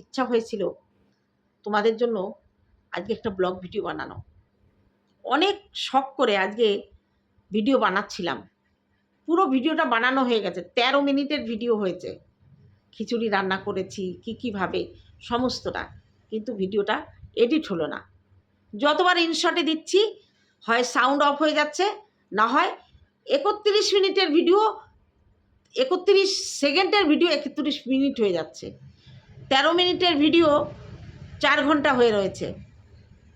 ইচ্ছা হয়েছিল তোমাদের জন্য আজকে একটা ব্লগ ভিডিও বানানো। অনেক শখ করে আজকে ভিডিও বানাচ্ছিলাম। পুরো ভিডিওটা বানানো হয়ে গেছে, তেরো মিনিটের ভিডিও হয়েছে। খিচুড়ি রান্না করেছি, কী কীভাবে সমস্তটা। কিন্তু ভিডিওটা এডিট হলো না। যতবার ইনশটে দিচ্ছি, হয় সাউন্ড অফ হয়ে যাচ্ছে, না হয় একত্রিশ মিনিটের ভিডিও, একত্রিশ সেকেন্ডের ভিডিও একত্রিশ মিনিট হয়ে যাচ্ছে। তেরো মিনিটের ভিডিও চার ঘণ্টা হয়ে রয়েছে।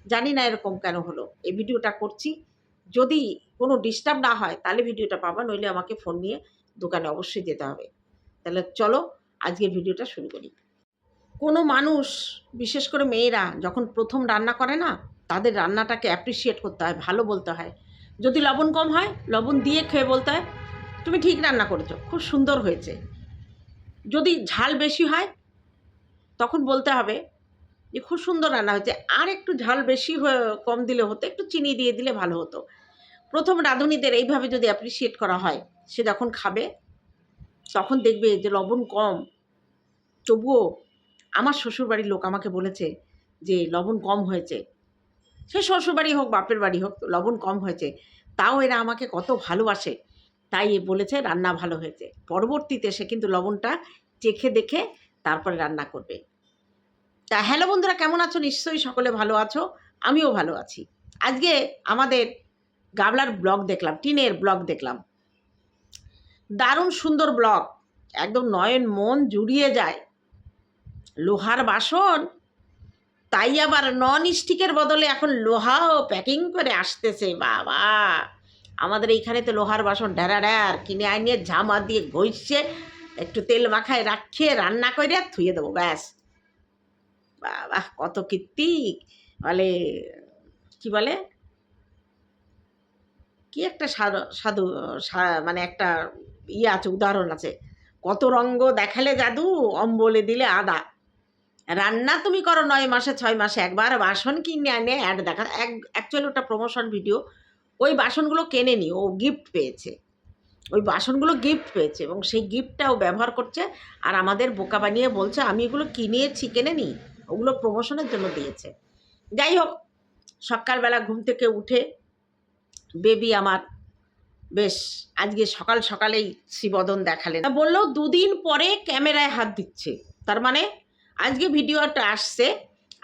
জানি না এরকম কেন হলো। এই ভিডিওটা করছি। যদি কোনো ডিস্টার্ব না হয়, তাহলে ভিডিওটা পাবা, নইলে আমাকে ফোন নিয়ে দোকানে অবশ্যই যেতে হবে। তাহলে চলো, আজকের ভিডিওটা শুরু করি। কোনো মানুষ, বিশেষ করে মেয়েরা, যখন প্রথম রান্না করে না, তাদের রান্নাটাকে অ্যাপ্রিসিয়েট করতে হয়, ভালো বলতে হয়। যদি লবণ কম হয়, লবণ দিয়ে খেয়ে বলতে হয়, তুমি ঠিক রান্না করেছ, খুব সুন্দর হয়েছে। যদি ঝাল বেশি হয় তখন বলতে হবে যে, খুব সুন্দর রান্না হয়েছে। আর একটু ঝাল বেশি কম দিলে হতো, একটু চিনি দিয়ে দিলে ভালো হতো। প্রথম রাঁধুনিদের এইভাবে যদি অ্যাপ্রিসিয়েট করা হয়, সে যখন খাবে, তখন দেখবে যে, লবণ কম। তবুও আমার শ্বশুরবাড়ির লোক আমাকে বলেছে যে, লবণ কম হয়েছে। সে শ্বশুরবাড়ি হোক, বাপের বাড়ি হোক, লবণ কম হয়েছে। তাও এরা আমাকে কত ভালোবাসে। তাই এ বলেছে, রান্না ভালো হয়েছে। পরবর্তীতে সে কিন্তু লবণটা চেখে দেখে তারপরে রান্না করবে। তা হ্যালো বন্ধুরা, কেমন আছো? নিশ্চয়ই সকলে ভালো আছো। আমিও ভালো আছি। আজকে আমাদের গাবলার ব্লগ দেখলাম, টিনের ব্লগ দেখলাম। দারুণ সুন্দর ব্লগ। একদম নয়ন মন জুড়িয়ে যায়। লোহার বাসন, তাই আবার নন স্টিকের বদলে এখন লোহাও প্যাকিং করে আসতেছে। বাবা! আমাদের এইখানে তো লোহার বাসন ড্যারা ড্যার কিনে আনিয়ে ঝামা দিয়ে ঘষছে। একটু তেল মাখায় রাখিয়ে রান্না করে থুয়ে দেবো, ব্যাস। বাবা, কত কীর্তি বলে, কি বলে? কি একটা সাধু মানে একটা ইয়ে আছে, উদাহরণ আছে। কত রঙ্গ দেখালে জাদু, অম্বলে দিলে আদা। রান্না তুমি করো নয় মাসে, ছয় মাসে। একবার বাসন কিনে আনে অ্যাড দেখা, এক অ্যাকচুয়ালি ওটা প্রমোশন ভিডিও ওই বাসনগুলো কেনে কেনেনি ও গিফট পেয়েছে। ওই বাসনগুলো গিফট পেয়েছে এবং সেই গিফটটা ও ব্যবহার করছে। আর আমাদের বোকা বানিয়ে বলছে, আমি এগুলো কিনেছি, কেনে নি? ওগুলো প্রমোশনের জন্য দিয়েছে। যাই হোক, সকালবেলা ঘুম থেকে উঠে বেবি আমার বেশ আজকে সকাল সকালেই শ্রীবদন দেখালেন। বলল, দুদিন পরে ক্যামেরায় হাত দিচ্ছে। তার মানে আজকে ভিডিওটা আসছে,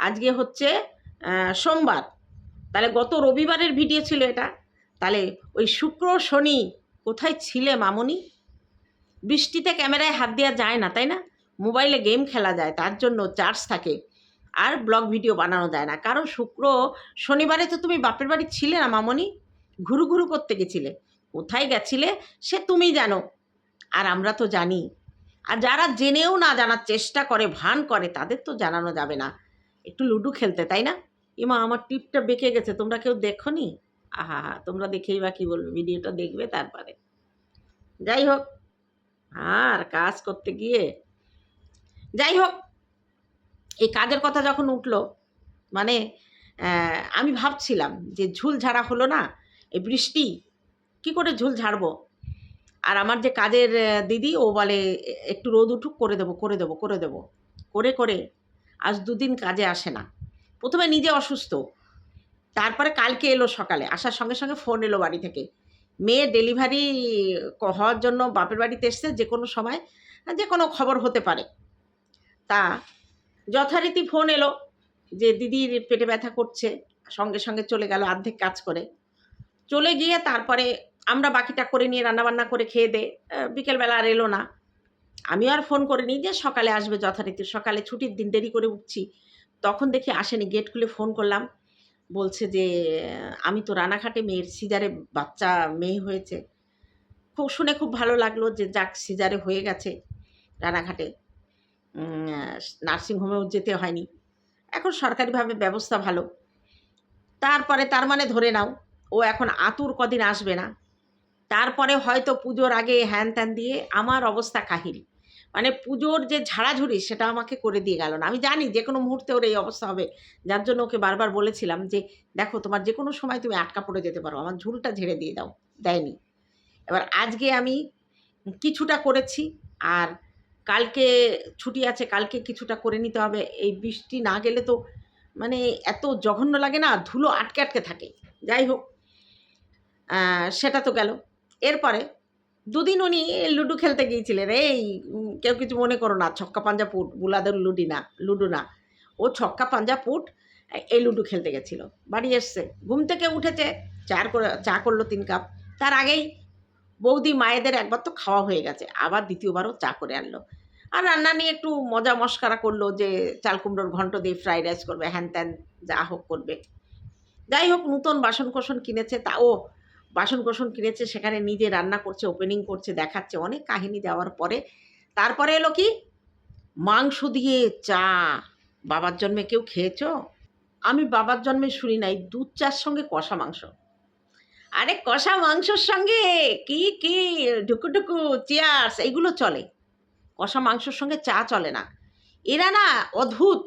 আজকে হচ্ছে সোমবার। তাহলে গত রবিবারের ভিডিও ছিল এটা। তাহলে ওই শুক্র, শনি কোথায় ছিলে মামনি? বৃষ্টিতে ক্যামেরায় হাত দেওয়া যায় না, তাই না? মোবাইলে গেম খেলা যায়, তার জন্য চার্জ থাকে। আর ব্লগ ভিডিও বানানো যায় না। কারণ শুক্র, শনিবারে তো তুমি বাপের বাড়ি ছিলে না মামনি? ঘুরু ঘুরু করতে গেছিলে। কোথায় গেছিলে সে তুমি জানো। আর আমরা তো জানি। আর যারা জেনেও না জানার চেষ্টা করে, ভান করে, তাদের তো জানানো যাবে না। একটু লুডু খেলতে, তাই না? ইমা, আমার টিপটা বেঁকে গেছে। তোমরা কেউ দেখো নি আহা হা তোমরা দেখেই বা কী বলবে? ভিডিওটা দেখবে তারপরে। যাই হোক, আর কাজ করতে গিয়ে। যাই হোক এই কাজের কথা যখন উঠল মানে আমি ভাবছিলাম যে ঝুল ঝাড়া হলো না, এই বৃষ্টি, কি করে ঝুল ঝাড়বো? আর আমার যে কাজের দিদি, ও বলে একটু রোদ উঠুক, করে দেবো করে দেবো করে দেবো। করে করে, আজ দুদিন কাজে আসে না। প্রথমে নিজে অসুস্থ। তারপরে কালকে এলো সকালে, আসার সঙ্গে সঙ্গে ফোন এলো বাড়ি থেকে। মেয়ে ডেলিভারি হওয়ার জন্য বাপের বাড়িতে এসছে যে কোনো সময় যে কোনো খবর হতে পারে। তা যথারীতি ফোন এলো যে দিদির পেটে ব্যথা করছে, সঙ্গে সঙ্গে চলে গেল অর্ধেক কাজ করে। চলে গিয়ে তারপরে আমরা বাকিটা করে নিয়ে রান্নাবান্না করে খেয়ে দে বিকেলবেলা আর এলো না। আমিও আর ফোন করে নিই যে সকালে আসবে যথারীতি, সকালে ছুটির দিন, দেরি করে উঠছি। তখন দেখি আসেনি গেট খুলে ফোন করলাম। বলছে যে, আমি তো রানাঘাটে মেয়ের সিজারে বাচ্চা, মেয়ে হয়েছে। খুব শুনে খুব ভালো লাগল যে যাক, সিজারে হয়ে গেছে রানাঘাটে। নার্সিংহোমেও যেতে হয়নি। এখন সরকারিভাবে ব্যবস্থা ভালো। তারপরে তার মানে ধরে নাও, ও এখন আতুর কদিন আসবে না। তারপরে হয়তো পুজোর আগে হ্যান ত্যান দিয়ে আমার অবস্থা কাহিল। মানে পুজোর যে ঝাড়াঝুড়ি, সেটা আমাকে করে দিয়ে গেল না। আমি জানি যে কোনো মুহূর্তে ওর এই অবস্থা হবে। যার জন্য ওকে বারবার বলেছিলাম যে, দেখো, তোমার যে কোনো সময় তুমি আটকা পড়ে যেতে পারো। আমার ঝুলটা ঝেড়ে দিয়ে দাও। দেয়নি। এবার আজকে আমি কিছুটা করেছি, আর কালকে ছুটি আছে, কালকে কিছুটা করে নিতে হবে। এই বৃষ্টি না গেলে তো মানে এত জঘন্য লাগে না, ধুলো আটকে আটকে থাকে। যাই হোক সেটা তো গেল। এরপরে দুদিন উনি লুডু খেলতে গিয়েছিলেন। এই কেউ কিছু মনে করো না, ছক্কা পাঞ্জা পুট, বুলাদের লুডি না, লুডো না। ও ছক্কা পাঞ্জা পুট, এই লুডু খেলতে গেছিল। বাড়ি এসছে, ঘুম থেকে উঠেছে, চার করে, চা করল তিন কাপ। তার আগেই বৌদি মায়েদের একবার তো খাওয়া হয়ে গেছে, আবার দ্বিতীয়বারও চা করে আনলো। আর রান্না নিয়ে একটু মজা মস্কারা করল যে, চাল কুমড়োর ঘন্ট দিয়ে ফ্রাইড রাইস করবে, হ্যান ত্যান যা হোক করবে। যাই হোক, নতুন বাসন কোসন কিনেছে তাও বাসন কোসন কিনেছে, সেখানে নিজে রান্না করছে ওপেনিং করছে, দেখাচ্ছে, অনেক কাহিনী দেওয়ার পরে, তারপরে এলো কি? মাংস দিয়ে চা। বাবার জন্মে কেউ খেয়েছো? আমি বাবার জন্মে শুনি নাই, দুধ চার সঙ্গে কষা মাংস। আরে কষা মাংসর সঙ্গে কি কি ঢুকু ঢুকু চেয়ার্স এইগুলো চলে। কষা মাংসর সঙ্গে চা চলে না। এরা না অদ্ভুত।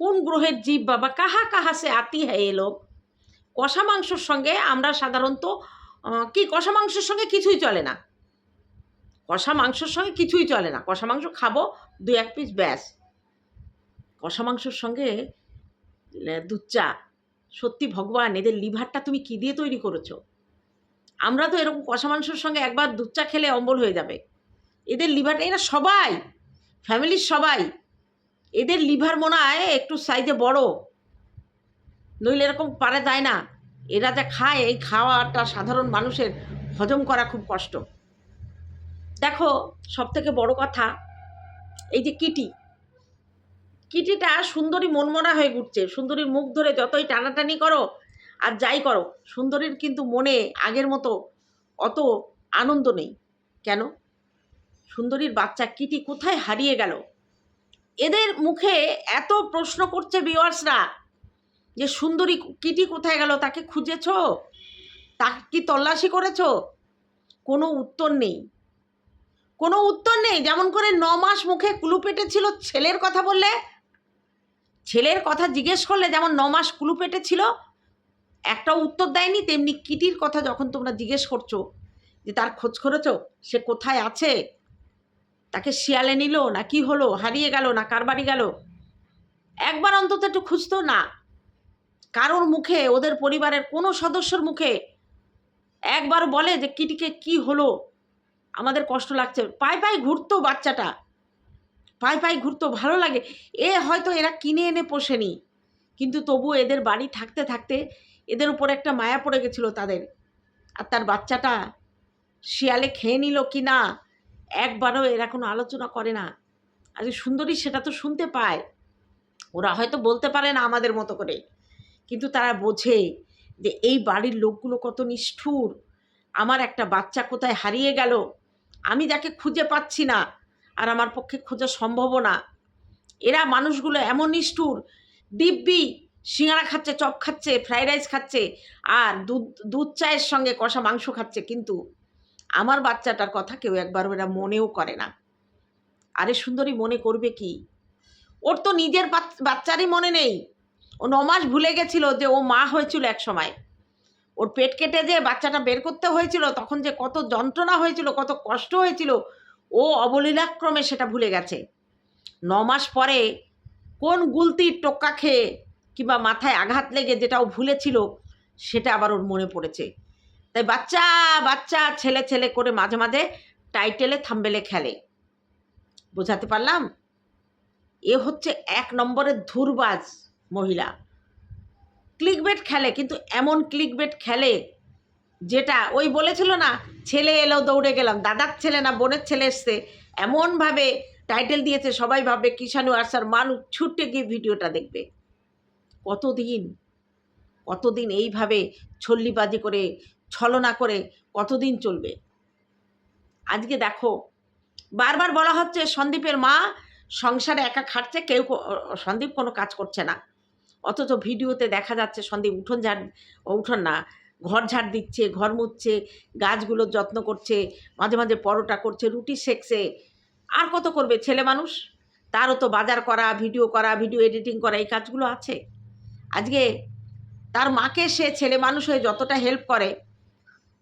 কোন গ্রহের জীব বাবা, কাহা কাহা সে আতি হ্যায় এ লোক? কষা মাংসর সঙ্গে আমরা সাধারণত কি, কষা মাংসের সঙ্গে কিছুই চলে না। কষা মাংসর সঙ্গে কিছুই চলে না। কষা মাংস খাব দু এক পিস ব্যাস। কষা মাংসর সঙ্গে দুধ চা। সত্যি ভগবান, এদের লিভারটা তুমি কি দিয়ে তৈরি করেছ? আমরা তো এরকম কষা মাংসের সঙ্গে একবার দুধ চা খেলে অম্বল হয়ে যাবে। এদের লিভারটা এরা সবাই, ফ্যামিলির সবাই, এদের লিভার মনে হয় একটু সাইজে বড়। নইলে এরকম পারা যায় না। এরা যা খায়, এই খাওয়াটা সাধারণ মানুষের হজম করা খুব কষ্ট। দেখো সব থেকে বড় কথা, এই যে কিটি কিটিটা সুন্দরী মনমরা হয়ে ঘুরছে। সুন্দরীর মুখ ধরে যতই টানাটানি করো আর যাই করো, সুন্দরীর কিন্তু মনে আগের মতো অত আনন্দ নেই। কেন? সুন্দরীর বাচ্চা কিটি কোথায় হারিয়ে গেল? এদের মুখে এত প্রশ্ন করছে বিওয়ার্সরা যে সুন্দরী কিটি কোথায় গেল, তাকে খুঁজেছো? তাকে কি তল্লাশি করেছ? কোনো উত্তর নেই। কোনো উত্তর নেই, যেমন করে ন মাস মুখে কুলু পেটে ছিল ছেলের কথা বললে ছেলের কথা জিজ্ঞেস করলে যেমন ন মাস কুলু পেটে ছিল একটা উত্তর দেয়নি, তেমনি কিটির কথা যখন তোমরা জিজ্ঞেস করছ যে তার খোঁজ করেছ, সে কোথায় আছে? তাকে শিয়ালে নিল, না কি হলো, হারিয়ে গেল, না কার বাড়ি গেল? একবার অন্তত একটু খুঁজতো না। কারোর মুখে, ওদের পরিবারের কোনো সদস্যর মুখে একবার বলে যে কিটিকে কি হলো, আমাদের কষ্ট লাগছে। পায়ে পায়ে ঘুরতো বাচ্চাটা। পায়ে পায়ে ঘুরতো, ভালো লাগে। এ হয়তো এরা কিনে এনে পোষেনি, কিন্তু তবু এদের বাড়ি থাকতে থাকতে এদের উপর একটা মায়া পড়ে গেছিল তাদের। আর তার বাচ্চাটা শিয়ালে খেয়ে নিল কি না, একবারও এরা কোনো আলোচনা করে না। আজ সুন্দরী সেটা তো শুনতে পায়। ওরা হয়তো বলতে পারে না আমাদের মতো করে। কিন্তু তারা বোঝে যে এই বাড়ির লোকগুলো কত নিষ্ঠুর। আমার একটা বাচ্চা কোথায় হারিয়ে গেল? আমি যাকে খুঁজে পাচ্ছি না। আর আমার পক্ষে খোঁজা সম্ভবও না। এরা মানুষগুলো এমন নিষ্ঠুর। দিব্যি সিঙ্গারা খাচ্ছে, চপ খাচ্ছে, ফ্রাইড রাইস খাচ্ছে, আর দুধ দুধ চায়ের সঙ্গে কষা মাংস খাচ্ছে, কিন্তু আমার বাচ্চাটার কথা কেউ একবার এরা মনেও করে না। আরে সুন্দরী মনে করবে কি? ওর তো নিজের বাচ- বাচ্চারই মনে নেই। ও নমাস ভুলে গেছিল যে ও মা হয়েছিল এক সময়। ওর পেট কেটে যে বাচ্চাটা বের করতে হয়েছিল, তখন যে কত যন্ত্রণা হয়েছিল, কত কষ্ট হয়েছিল ও অবলীলাক্রমে সেটা ভুলে গেছে। ন মাস পরে কোন গুলতির টোক্কা খেয়ে কিংবা মাথায় আঘাত লেগে যেটা ও ভুলেছিল, সেটা আবার ওর মনে পড়েছে। তাই বাচ্চা বাচ্চা, ছেলে ছেলে করে মাঝে মাঝে টাইটেলে, থাম্বেলে খেলে। বোঝাতে পারলাম? এ হচ্ছে এক নম্বরের ধুরবাজ মহিলা। ক্লিকবেট খেলে, কিন্তু এমন ক্লিকবেট খেলে যেটা ওই বলেছিল না, ছেলে এলো, দৌড়ে গেলাম, দাদার ছেলে না, বোনের ছেলে এসছে। এমনভাবে টাইটেল দিয়েছে, সবাই ভাববে কিষাণু আরসার মানুষ ছুটে গিয়ে ভিডিওটা দেখবে। কতদিন কতদিন এইভাবে ছল্লিবাজি করে, ছলনা করে, কতদিন চলবে? আজকে দেখো, বারবার বলা হচ্ছে সন্দীপের মা সংসারে একা খাটছে, কেউ সন্দীপ কোনো কাজ করছে না। অথচ ভিডিওতে দেখা যাচ্ছে সন্দীপ উঠোন ঝাড়, উঠোন না ঘর ঝাড় দিচ্ছে, ঘর মুছছে গাছগুলোর যত্ন করছে, মাঝে মাঝে পরোটা করছে, রুটি সেকছে আর কত করবে ছেলে মানুষ? তারও তো বাজার করা, ভিডিও করা, ভিডিও এডিটিং করা, এই কাজগুলো আছে। আজকে তার মাকে সে ছেলে মানুষ হয়ে যতটা হেল্প করে,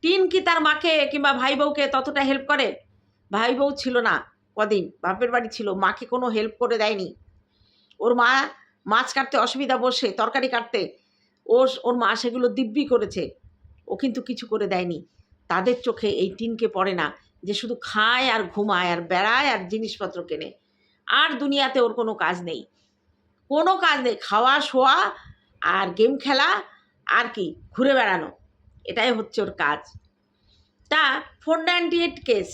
টিন কি তার মাকে কিংবা ভাই বউকে ততটা হেল্প করে? ভাই বউ ছিল না কদিন, বাপের বাড়ি ছিল, মাকে কোনো হেল্প করে দেয়নি। ওর মা মাছ কাটতে অসুবিধা বসে, তরকারি কাটতে, ওর ওর মা সেগুলো দিব্যি করেছে। ও কিন্তু কিছু করে দেয়নি। তাদের চোখে এই টিনকে পড়ে না যে শুধু খায় আর ঘুমায় আর বেড়ায় আর জিনিসপত্র কেনে। আর দুনিয়াতে ওর কোনো কাজ নেই। কোনো কাজ নেই, খাওয়া, শোয়া আর গেম খেলা আর কি, ঘুরে বেড়ানো। এটাই হচ্ছে ওর কাজ। তা ফোর নাইনটি এইট কেস।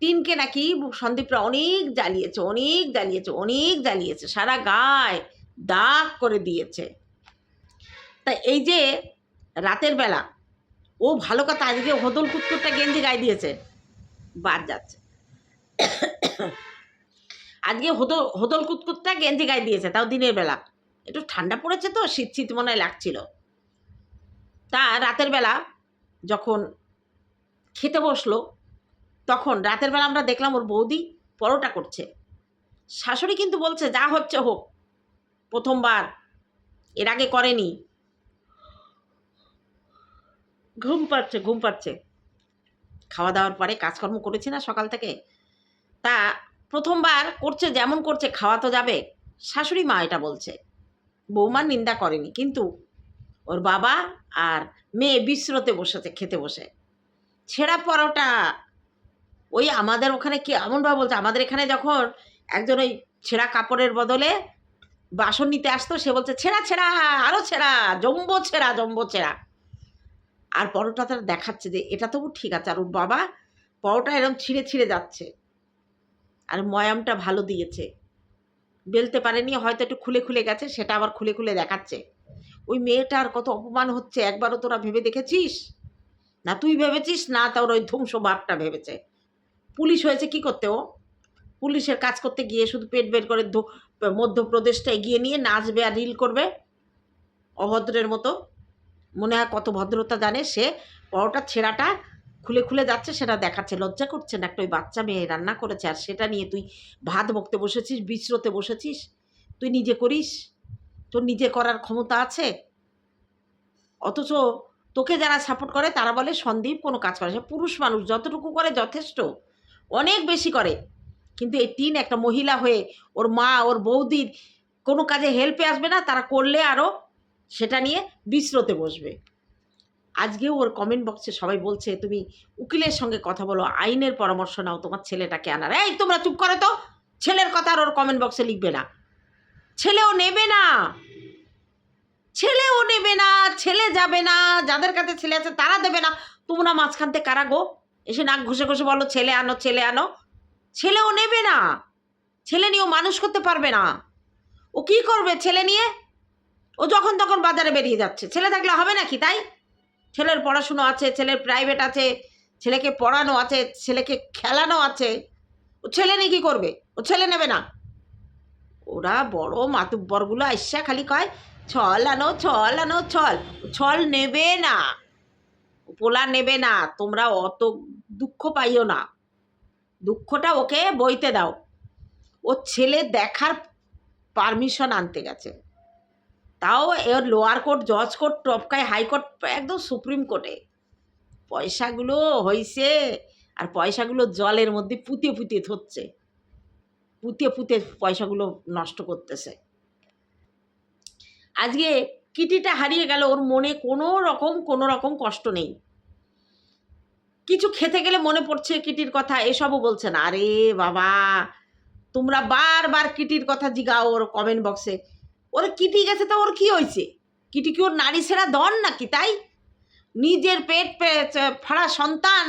টিনকে নাকি সন্দীপরা অনেক জ্বালিয়েছে অনেক জ্বালিয়েছে অনেক জ্বালিয়েছে, সারা গায়ে দাগ করে দিয়েছে। তা এই যে রাতের বেলা। ও ভালো কথা, আজকে হদল কুত্কুরটা গেঞ্জি গায়ে দিয়েছে। বাদ যাচ্ছে। আজকে হদল হদল কুতকুতটা গেঞ্জি গায়ে দিয়েছে, তাও দিনের বেলা। একটু ঠান্ডা পড়েছে তো, শীত শীত মনে হয় লাগছিল। তা রাতের বেলা যখন খেতে বসল, তখন রাতের বেলা আমরা দেখলাম ওর বৌদি পরোটা করছে। শাশুড়ি কিন্তু বলছে, যা হচ্ছে হোক, প্রথমবার। এর আগে করেনি। ঘুম পাচ্ছে ঘুম পাচ্ছে। খাওয়া দাওয়ার পরে কাজকর্ম করেছি না সকাল থেকে? তা প্রথমবার করছে, যেমন করছে, খাওয়া তো যাবে। শাশুড়ি মা এটা বলছে। বৌমার নিন্দা করেনি, কিন্তু ওর বাবা আর মেয়ে বিশ্রতে বসেছে, খেতে বসে। ছেঁড়া পরোটা, ওই আমাদের ওখানে কি এমনভাবে বলছে? আমাদের এখানে যখন একজন ওই ছেঁড়া কাপড়ের বদলে বাসন নিতে আসতো, সে বলছে, ছেঁড়া ছেঁড়া আরও ছেঁড়া, জম্বো ছেঁড়া জম্বো ছেঁড়া। আর পরোটাটা দেখাচ্ছে যে এটা তবু ঠিক আছে। আর ওর বাবা পরোটা এরকম ছিঁড়ে ছিঁড়ে যাচ্ছে। আর ময়ামটা ভালো দিয়েছে। বেলতে পারেনি, হয়তো একটু খুলে খুলে গেছে, সেটা আবার খুলে খুলে দেখাচ্ছে। ওই মেয়েটার কত অপমান হচ্ছে, একবারও তোরা ভেবে দেখেছিস? না তুই ভেবেছিস? না তোর ওই ধ্বংস ভাবটা ভেবেছে। পুলিশ হয়েছে কি করতে ও? পুলিশের কাজ করতে গিয়ে শুধু পেট বের করে মধ্যপ্রদেশটা এগিয়ে নিয়ে নাচবে আর রিল করবে? অভদ্রের মতো। মনে হয় কত ভদ্রতা জানে সে পরোটার ছেঁড়াটা খুলে খুলে যাচ্ছে, সেটা দেখাচ্ছে, লজ্জা করছে না। একটা ওই বাচ্চা মেয়ে রান্না করেছে, আর সেটা নিয়ে তুই ভাত বকতে বসেছিস, বিশ্রতে বসেছিস, তুই নিজে করিস? তোর নিজে করার ক্ষমতা আছে? অথচ তোকে যারা সাপোর্ট করে, তারা বলে সন্দীপ কোনো কাজ করে। সে পুরুষ মানুষ, যতটুকু করে যথেষ্ট, অনেক বেশি করে। কিন্তু এই তিন একটা মহিলা হয়ে ওর মা, ওর বৌদির কোনো কাজে হেল্পে আসবে না, তারা করলে আরও সেটা নিয়ে বিশ্রতে বসবে। আজকেও ওর কমেন্ট বক্সে সবাই বলছে, তুমি উকিলের সঙ্গে কথা বলো, আইনের পরামর্শ নাও, তোমার ছেলেটাকে আনার। এই তোমরা চুপ করো তো, ছেলের কথা আর ওর কমেন্ট বক্সে লিখবে না। ছেলেও নেবে না। ছেলেও নেবে না, ছেলে যাবে না, যাদের কাছে ছেলে আছে তারা দেবে না। তোমরা মাঝখান থেকে কারা গো? এসে নাক ঘষে ঘষে বলো, ছেলে আনো ছেলে আনো। ছেলেও নেবে না। ছেলে নিয়েও মানুষ করতে পারবে না। ও কি করবে ছেলে নিয়ে? ও যখন তখন বাজারে বেরিয়ে যাচ্ছে। ছেলে থাকলে হবে নাকি তাই? ছেলের পড়াশুনো আছে, ছেলের প্রাইভেট আছে, ছেলেকে পড়ানো আছে, ছেলেকে খেলানো আছে। ও ছেলে নিয়ে কী করবে? ও ছেলে নেবে না। ওরা বড় মাতুব্বরগুলো আইসা খালি কয়, ছল আনো ছল আনো, ছল। ছল নেবে না। পোলা নেবে না। তোমরা অত দুঃখ পাইও না। দুঃখটা ওকে বইতে দাও। ও ছেলে দেখার পারমিশন আনতে গেছে। তাও এর লোয়ার কোর্ট জজ কোর্ট টপকায় হাইকোর্ট একদম সুপ্রিম কোর্টে পয়সাগুলো হইছে আর পয়সাগুলো জলের মধ্যে পুঁতে পুঁতে ধরছে। পুঁতে পুঁতে পয়সাগুলো নষ্ট করতেছে। আজকে কিটিটা হারিয়ে গেল, ওর মনে কোনো রকম কোনো রকম কষ্ট নেই। কিছু খেতে গেলে মনে পড়ছে কিটির কথা, এসবও বলছে না। আরে বাবা, তোমরা বারবার কিটির কথা জিগাও ওর কমেন্ট বক্সে ওর কিটি গেছে তো ওর কি হয়েছে? কিটি কি ওর নারী সেরা দন নাকি তাই? নিজের পেট ফাড়া সন্তান,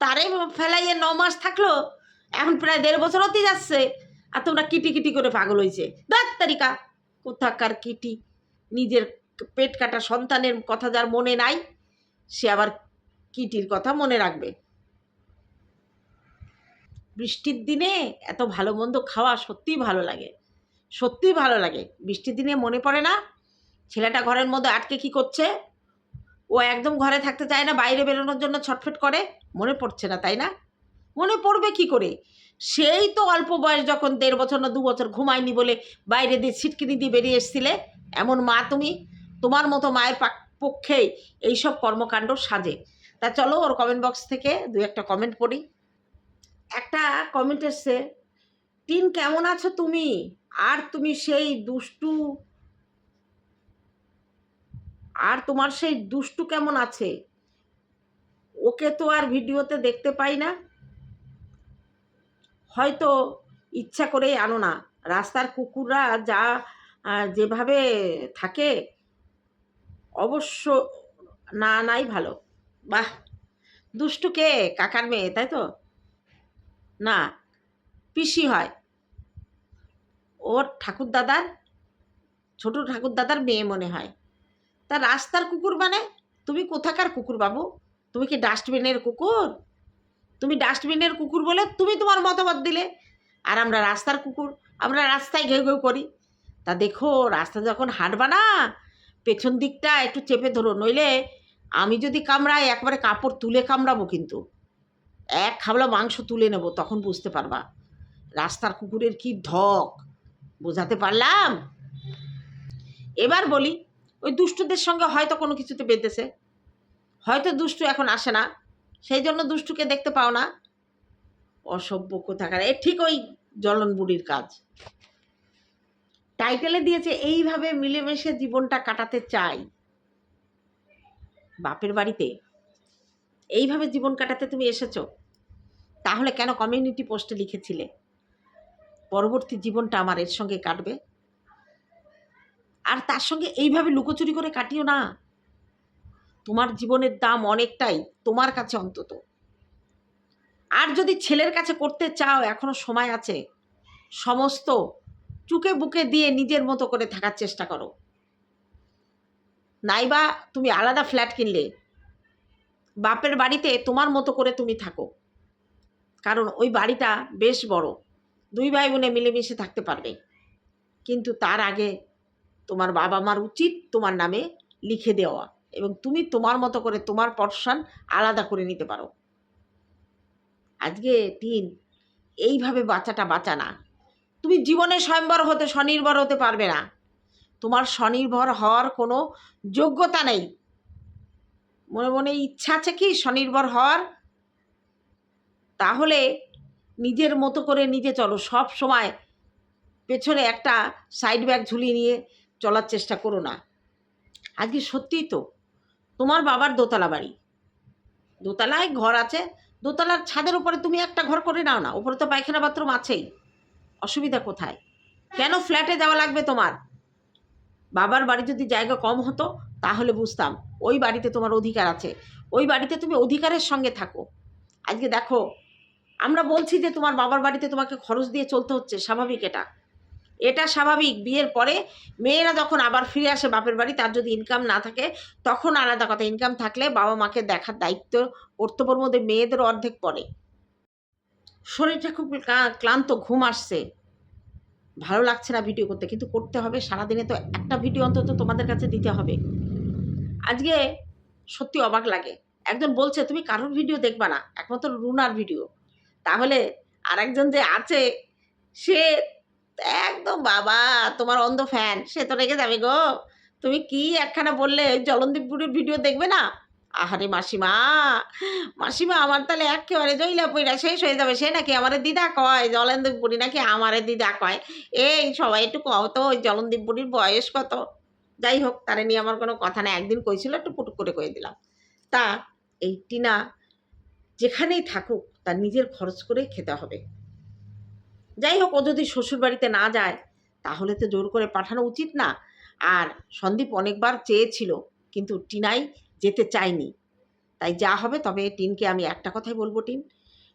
তারে ফেলাইয়ে ন মাস থাকল, এখন প্রায় দেড় বছর হতে যাচ্ছে, আর তোমরা কিটি কিটি করে পাগল হয়েছে দাঁত তারিকা, কোথাকার কিটি? নিজের পেট কাটা সন্তানের কথা যার মনে নাই, সে আবার কিটির কথা মনে রাখবে। বৃষ্টির দিনে এত ভালো মন্দ খাওয়া সত্যিই ভালো লাগে। সত্যিই ভালো লাগে। বৃষ্টির দিনে মনে পড়ে না, ছেলেটা ঘরের মধ্যে আটকে কি করছে? ও একদম ঘরে থাকতে চায় না, বাইরে বেরোনোর জন্য ছটফট করে, মনে পড়ছে না, তাই না? মনে পড়বে কি করে? সেই তো অল্প বয়স যখন দেড় বছর না দু বছর ঘুমায়নি বলে বাইরে দিয়ে ছিটকিনি দিয়ে বেরিয়ে এসছিলে। এমন মা তুমি, তোমার মতো মায়ের পাক- পক্ষেই এইসব কর্মকাণ্ড সাজে। তা চলো ওর কমেন্ট বক্স থেকে দু একটা কমেন্ট পড়ি। একটা কমেন্ট এসছে, টিন কেমন আছো তুমি? আর তুমি সেই দুষ্টু, আর তোমার সেই দুষ্টু কেমন আছে? ওকে তো আর ভিডিওতে দেখতে পাই না। হয়তো ইচ্ছা করেই আনো না। রাস্তার কুকুররা যা যেভাবে থাকে, অবশ্য না নাই ভালো। বাহ! দুষ্টু কে? কাকার মেয়ে, তাই তো? না, পিসি হয়। ওর ঠাকুর দাদার ছোট ঠাকুর দাদার মেয়ে মনে হয়। তা রাস্তার কুকুর মানে? তুমি কোথাকার কুকুর বাবু? তুমি কি ডাস্টবিনের কুকুর? তুমি ডাস্টবিনের কুকুর বলে তুমি তোমার মতামত দিলে। আর আমরা রাস্তার কুকুর, আমরা রাস্তায় ঘেউ ঘেউ করি। তা দেখো, রাস্তা যখন হাঁটবা না, পেছন দিকটা একটু চেপে ধরো, নইলে আমি যদি কামড়াই, একবারে কাপড় তুলে কামড়াবো কিন্তু। এক খাবলা মাংস তুলে নেব, তখন বুঝতে পারবা। রাস্তার কুকুরের কি ধক বোঝাতে পারলাম? এবার বলি, ওই দুষ্টুদের সঙ্গে হয়তো কোনো কিছুতে বেঁধেছে। হয়তো দুষ্টু এখন আসে না। সেই জন্য দুষ্টুকে দেখতে পাও না। অসভ্য কোথাকার। এ ঠিক ওই জলন বুড়ির কাজ। টাইটেলে দিয়েছে, এইভাবে মিলেমিশে জীবনটা কাটাতে চাই। বাপের বাড়িতে, এইভাবে জীবন কাটাতে তুমি এসেছ? তাহলে কেন কমিউনিটি পোস্টে লিখেছিলে? পরবর্তী জীবনটা আমার এর সঙ্গে কাটবে। আর তার সঙ্গে এইভাবে লুকোচুরি করে কাটিও না। তোমার জীবনের দাম অনেকটাই তোমার কাছে অন্তত। আর যদি ছেলের কাছে করতে চাও, এখনও সময় আছে, সমস্ত চুকে বুকে দিয়ে নিজের মতো করে থাকার চেষ্টা করো। নাইবা তুমি আলাদা ফ্ল্যাট কিনলে, বাপের বাড়িতে তোমার মতো করে তুমি থাকো। কারণ ওই বাড়িটা বেশ বড়। দুই ভাই বোনে মিলেমিশে থাকতে পারবে। কিন্তু তার আগে তোমার বাবা মার উচিত তোমার নামে লিখে দেওয়া এবং তুমি তোমার মতো করে তোমার পর্সান আলাদা করে নিতে পারো। আজকে তিন, এইভাবে বাচ্চাটা বাঁচা না। তুমি জীবনে স্বয়ংবর হতে, স্বনির্ভর হতে পারবে না। তোমার স্বনির্ভর হওয়ার কোনো যোগ্যতা নেই। মনে মনে ইচ্ছা আছে কি স্বনির্ভর হওয়ার? তাহলে নিজের মতো করে নিজে চলো। সব সময় পেছনে একটা সাইড ব্যাগ ঝুলিয়ে নিয়ে চলার চেষ্টা করো না। আজকে সত্যিই তো, তোমার বাবার দোতলা বাড়ি। দোতলায় ঘর আছে, দোতলার ছাদের উপরে তুমি একটা ঘর করে নাও না। উপরে তো পায়খানা বাথরুম আছেই। অসুবিধা কোথায়? কেন ফ্ল্যাটে যাওয়া লাগবে তোমার? বাবার বাড়ি যদি জায়গা কম হতো, তাহলে বুঝতাম ওই বাড়িতে তোমার অধিকার আছে। ওই বাড়িতে তুমি অধিকারের সঙ্গে থাকো। আজকে দেখো আমরা বলছি যে তোমার বাবার বাড়িতে তোমাকে খরচ দিয়ে চলতে হচ্ছে, স্বাভাবিক এটা। এটা স্বাভাবিক, বিয়ের পরে মেয়েরা যখন আবার ফিরে আসে বাপের বাড়ি, তার যদি ইনকাম না থাকে, তখন আলাদা কথা ইনকাম থাকলে বাবা মাকে দেখার দায়িত্ব কর্তব্যের মধ্যে মেয়েদের অর্ধেক পড়ে। শরীরটা খুব ক্লান্ত, ঘুম আসছে। ভালো লাগছে না ভিডিও করতে, কিন্তু করতে হবে। সারাদিনে তো একটা ভিডিও অন্তত তোমাদের কাছে দিতে হবে। আজকে সত্যি অবাক লাগে। একজন বলছে, তুমি কারোর ভিডিও দেখবা না? একমাত্র রুনার ভিডিও তাহলে আরেকজন যে আছে, সে একদম বাবা, তোমার অন্ধ ফ্যান সে তো রেগে যাবে গো। তুমি কি একখানা বললে জলনদীপ বুড়ির ভিডিও দেখবে না? আহারে মাসিমা মাসিমা আমার তাহলে একেবারে জইলা পইরা শেষ হয়ে যাবে। সে নাকি আমারে দিদা কয়? জলনদীপ বুড়ি নাকি আমারে দিদা কয়? এই সবাই একটু কও তো, ওই জলনদীপ বুড়ির বয়স কত? যাই হোক, তারে নিয়ে আমার কোনো কথা না একদিন কইছিল, একটু পুটুক করে কয়ে দিলাম। তা, এই টিনা যেখানেই থাকুক তার নিজের খরচ করে খেতে হবে। যাই হোক, ও যদি শ্বশুর বাড়িতে না যায়, তাহলে তো জোর করে পাঠানো উচিত না। আর সন্দীপ অনেকবার চেয়েছিল, কিন্তু টিনাই যেতে চায়নি। তাই যা হবে তবে টিনকে আমি একটা কথাই বলব টিন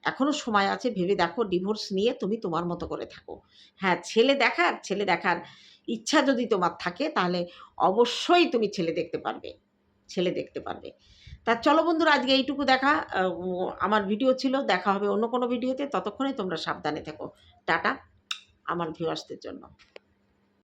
এখনও সময় আছে, ভেবে দেখো, ডিভোর্স নিয়ে তুমি তোমার মতো করে থাকো। হ্যাঁ ছেলে দেখার ছেলে দেখার ইচ্ছা যদি তোমার থাকে, তাহলে অবশ্যই তুমি ছেলে দেখতে পারবে। ছেলে দেখতে পারবে। তা চলো বন্ধুরা, আজকে এইটুকু দেখা। আমার ভিডিও ছিল, দেখা হবে অন্য কোনো ভিডিওতে ততক্ষণে তোমরা সাবধানে থেকো। টাটা, আমার ভিউয়ার্সদের জন্য।